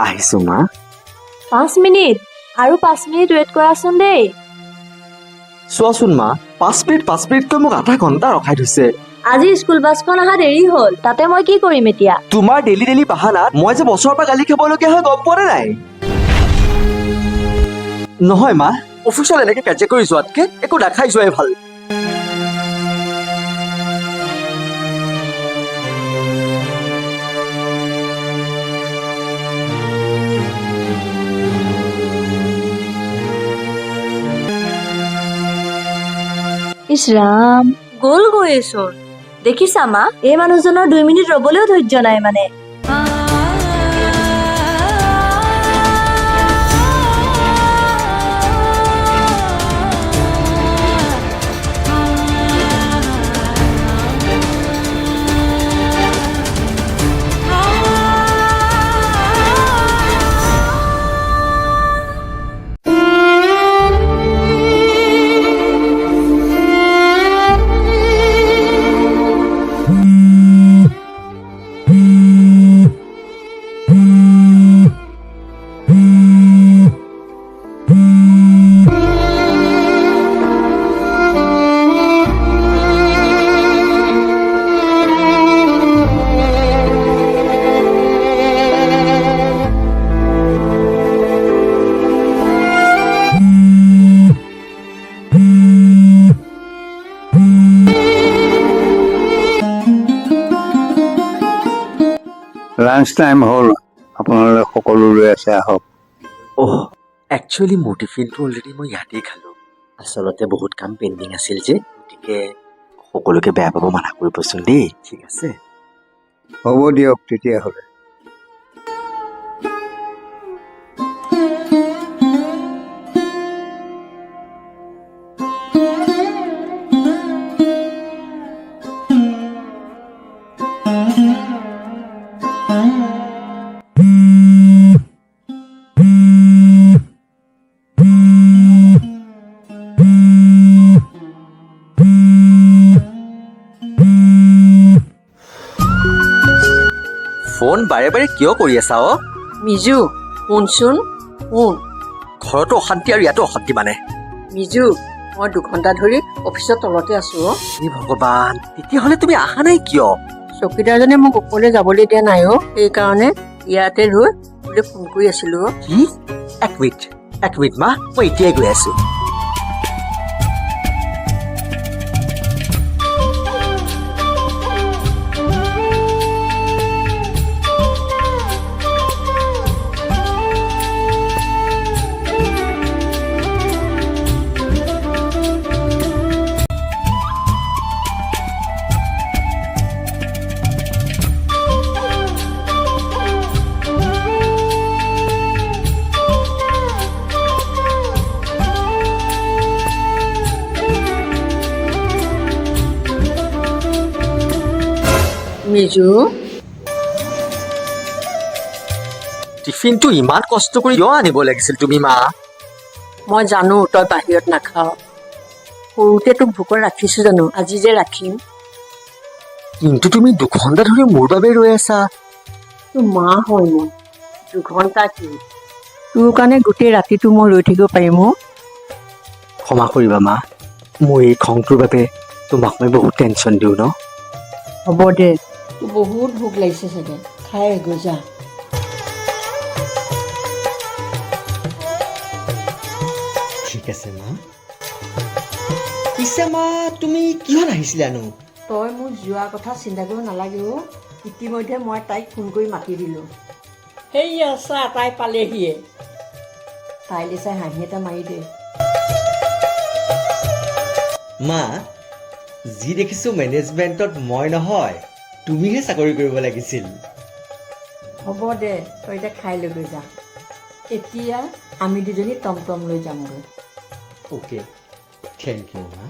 আহিছো মা। পাঁচ মিনিট। আৰু পাঁচ মিনিট ৱেইট কৰাচোন দেই। চোৱাচোন মা পাঁচ মিনিট পাঁচ মিনিটকৈ মোক আধা ঘণ্টা ৰখাই থৈছে। আজি স্কুল বাছখন অহা দেৰি হ'ল। তাতে মই কি কৰিম এতিয়া? তোমাৰ ডেইলি ডেইলি বাহানাত মই যে বছৰৰ পৰা গালি খাবলগীয়া হয় গম পোৱা নে নাই? নহয় মা। অফিচত এনেকে কাজিয়া কৰি যোৱাতকে একো নাখাই যোৱাই ভালো। ইছ ৰাম গ'ল গৈছোন দেখিছা মা এই মানুহজনৰ দুই মিনিট ৰ'বলৈও ধৈৰ্য নাই মানে। লাঞ্চ টাইম হ'ল। আপোনালোকে সকলো ৰৈ আছে আহক। অহ একচুৱেলি মোৰ টিফিনটো অলৰেডি মই ইয়াতেই খালোঁ। আচলতে বহুত কাম পেণ্ডিং আছিল যে গতিকে সকলোকে বেয়া পাব মানা কৰিবচোন দেই। ঠিক আছে? হ'ব দিয়ক তেতিয়াহ'লে। ফোন বাৰে বাৰে কিয় কৰি আছা অ? মিজু শুনচোন শুন। ঘৰতো অশান্তি আৰু ইয়াতো অশান্তি মানে। মিজু মই দুঘণ্টা ধৰি অফিচৰ তলতে আছো অ। হে ভগৱান তেতিয়াহ'লে তুমি অহা নাই কিয়? চকীদাৰজনে মোক ওপৰলৈ যাবলৈ দিয়া নাই অ। সেইকাৰণে ইয়াতে ৰৈ বোলে ফোন কৰি আছিলো অ। কি? এক মিনিট এক মিনিট মা মই এতিয়াই গৈ আছো। মিজু। টিফিনটো ইমান কষ্ট কৰি কিয় আনিব লাগিছিল তুমি মা? মই জানো তই বাহিৰত নাখাৱ। সৰুতে তোক ভোকত ৰাখিছো জানো আজি যে ৰাখিম। কিন্তু তুমি দুঘণ্টা ধৰি মোৰ বাবে ৰৈ আছা। তোৰ মা হয় মই দুঘণ্টা কি? তোৰ কাৰণে গোটেই ৰাতিটো মই ৰৈ থাকিব পাৰিম অ? ক্ষমা কৰিবা মা। মোৰ এই খংটোৰ বাবে তোমাক মই বহুত টেনশ্যন দিওঁ ন? হ'ব দে। বহুত ভোক লাগিছে চাগে। খাই গৈ যা। ঠিক আছে মা। পিছে মা তুমি কিহত আহিছিলানো? তই মোক যোৱা কথা চিন্তা কৰিব নালাগে অ। ইতিমধ্যে মই তাইক ফোন কৰি মাতি দিলোঁ। সেয়া চা তাই পালেহিয়ে। তাইলৈ চাই হাঁহি এটা মাৰি দে। মা যি দেখিছোঁ মেনেজমেণ্টত মই নহয়। তুমিহে চাকৰি কৰিব লাগিছিল। হ'ব দে তই এতিয়া খাই লৈ গৈ যা। এতিয়া আমি দুজনী টমটম লৈ যামগৈ। অ'কে থেংক ইউ মা।